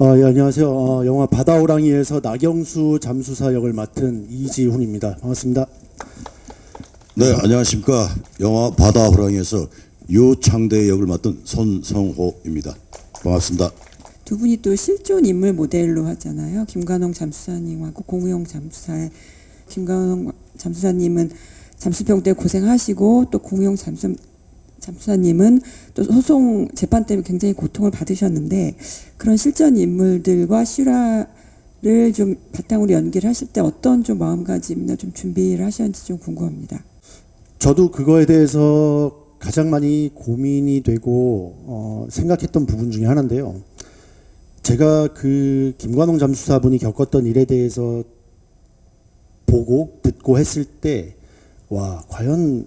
어, 예, 안녕하세요. 어, 영화 바다호랑이에서 나경수 잠수사 역을 맡은 이지훈입니다. 반갑습니다. 네, 안녕하십니까. 영화 바다 호랑이에서 유창대 역을 맡은 손성호입니다. 반갑습니다. 두 분이 또 실존 인물 모델로 하잖아요. 김관홍 잠수사님하고 공우영 잠수사의 김관홍 잠수사님은 잠수병 때 고생하시고 또 공우영 잠수 잠수사님은 또 소송 재판 때문에 굉장히 고통을 받으셨는데 그런 실전 인물들과 실화를 좀 바탕으로 연기를 하실 때 어떤 좀 마음가짐이나 좀 준비를 하셨는지 좀 궁금합니다. 저도 그거에 대해서 가장 많이 고민이 되고 어, 생각했던 부분 중에 하나인데요. 제가 그 김관홍 잠수사분이 겪었던 일에 대해서 보고 듣고 했을 때 와, 과연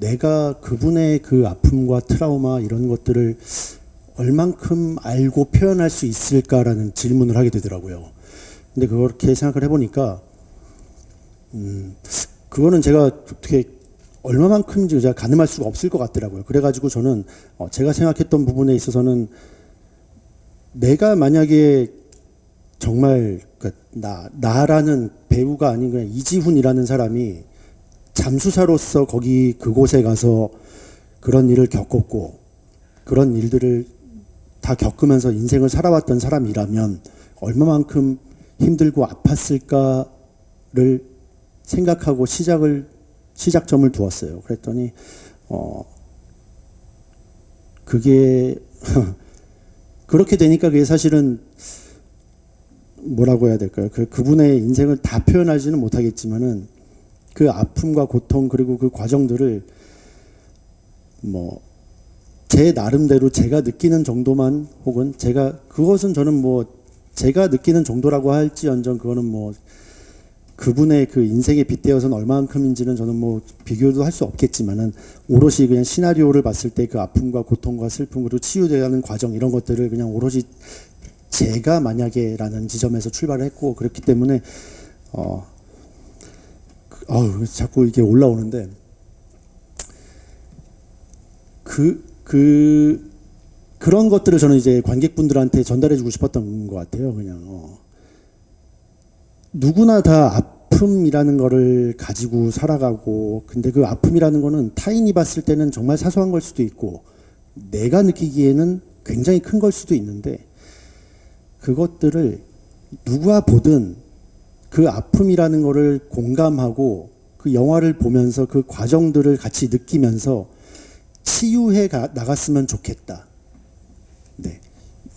내가 그분의 그 아픔과 트라우마 이런 것들을 얼만큼 알고 표현할 수 있을까라는 질문을 하게 되더라고요. 근데 그렇게 생각을 해보니까, 음, 그거는 제가 어떻게 얼마만큼인지 제가 가늠할 수가 없을 것 같더라고요. 그래가지고 저는 어, 제가 생각했던 부분에 있어서는 내가 만약에 정말 그 나, 나라는 배우가 아닌 그냥 이지훈이라는 사람이 잠수사로서 거기 그곳에 가서 그런 일을 겪었고 그런 일들을 다 겪으면서 인생을 살아왔던 사람이라면 얼마만큼 힘들고 아팠을까를 생각하고 시작을 시작점을 두었어요. 그랬더니 어 그게 그렇게 되니까 그게 사실은 뭐라고 해야 될까요? 그 그분의 인생을 다 표현하지는 못하겠지만은 그 아픔과 고통 그리고 그 과정들을 뭐 제 나름대로 제가 느끼는 정도만 혹은 제가 그것은 저는 뭐 제가 느끼는 정도라고 할지언정 그거는 뭐 그분의 그 인생에 빗대어서는 얼마만큼인지는 저는 뭐 비교도 할 수 없겠지만은 오롯이 그냥 시나리오를 봤을 때 그 아픔과 고통과 슬픔 그리고 치유되는 과정 이런 것들을 그냥 오롯이 제가 만약에라는 지점에서 출발을 했고 그렇기 때문에 어 그, 어우 자꾸 이게 올라오는데 그 그 그런 것들을 저는 이제 관객분들한테 전달해주고 싶었던 것 같아요. 그냥 어. 누구나 다 아픔이라는 거를 가지고 살아가고 근데 그 아픔이라는 거는 타인이 봤을 때는 정말 사소한 걸 수도 있고 내가 느끼기에는 굉장히 큰 걸 수도 있는데 그것들을 누가 보든 그 아픔이라는 거를 공감하고 그 영화를 보면서 그 과정들을 같이 느끼면서 치유해 가, 나갔으면 좋겠다. 네.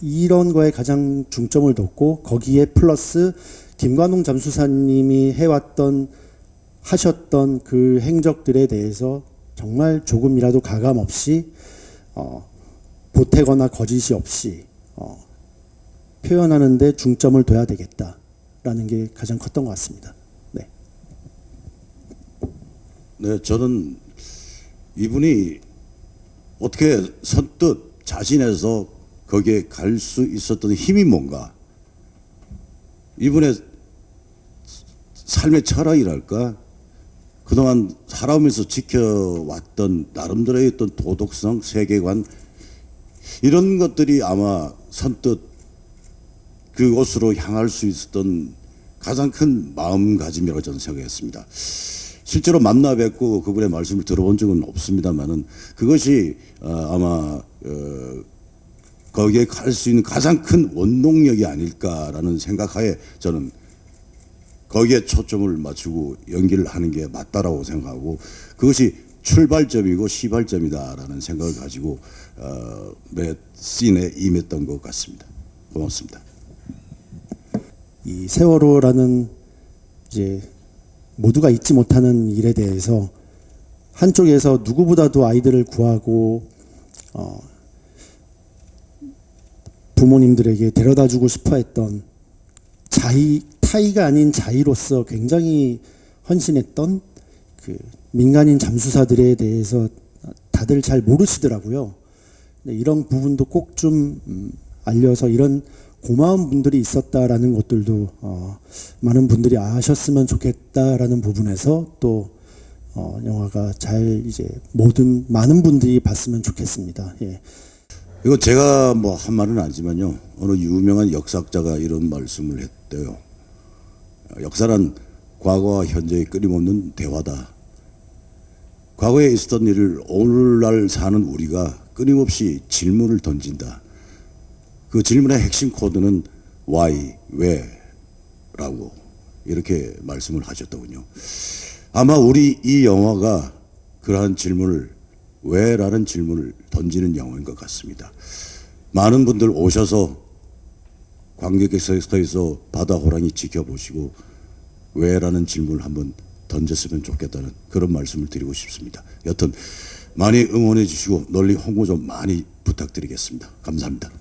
이런 거에 가장 중점을 뒀고 거기에 플러스 김관홍 잠수사님이 해왔던 하셨던 그 행적들에 대해서 정말 조금이라도 가감 없이 어, 보태거나 거짓이 없이 어, 표현하는데 중점을 둬야 되겠다 라는 게 가장 컸던 것 같습니다. 네. 네, 저는 이분이 어떻게 선뜻 자신에서 거기에 갈 수 있었던 힘이 뭔가 이분의 삶의 철학이랄까 그동안 살아오면서 지켜왔던 나름대로의 어떤 도덕성, 세계관 이런 것들이 아마 선뜻 그곳으로 향할 수 있었던 가장 큰 마음가짐이라고 저는 생각했습니다. 실제로 만나 뵙고 그분의 말씀을 들어본 적은 없습니다만은 그것이 어, 아마 어, 거기에 갈 수 있는 가장 큰 원동력이 아닐까라는 생각하에 저는 거기에 초점을 맞추고 연기를 하는 게 맞다라고 생각하고 그것이 출발점이고 시발점이다라는 생각을 가지고 어, 매 씬에 임했던 것 같습니다. 고맙습니다. 이 세월호라는 이제 모두가 잊지 못하는 일에 대해서 한쪽에서 누구보다도 아이들을 구하고 어, 부모님들에게 데려다 주고 싶어 했던 자의 타의가 아닌 자의로서 굉장히 헌신했던 그 민간인 잠수사들에 대해서 다들 잘 모르시더라고요. 네, 이런 부분도 꼭좀 음, 알려서 이런 고마운 분들이 있었다라는 것들도 어, 많은 분들이 아셨으면 좋겠다라는 부분에서 또 어, 영화가 잘 이제 모든 많은 분들이 봤으면 좋겠습니다. 예. 이거 제가 뭐 한 말은 아니지만요. 어느 유명한 역사학자가 이런 말씀을 했대요. 역사란 과거와 현재의 끊임없는 대화다. 과거에 있었던 일을 오늘날 사는 우리가 끊임없이 질문을 던진다. 그 질문의 핵심 코드는 why, 왜라고 이렇게 말씀을 하셨더군요. 아마 우리 이 영화가 그러한 질문을 왜라는 질문을 던지는 영화인 것 같습니다. 많은 분들 오셔서 관객석에서 바다 호랑이 지켜보시고 왜라는 질문을 한번 던졌으면 좋겠다는 그런 말씀을 드리고 싶습니다. 여튼 많이 응원해 주시고 널리 홍보 좀 많이 부탁드리겠습니다. 감사합니다.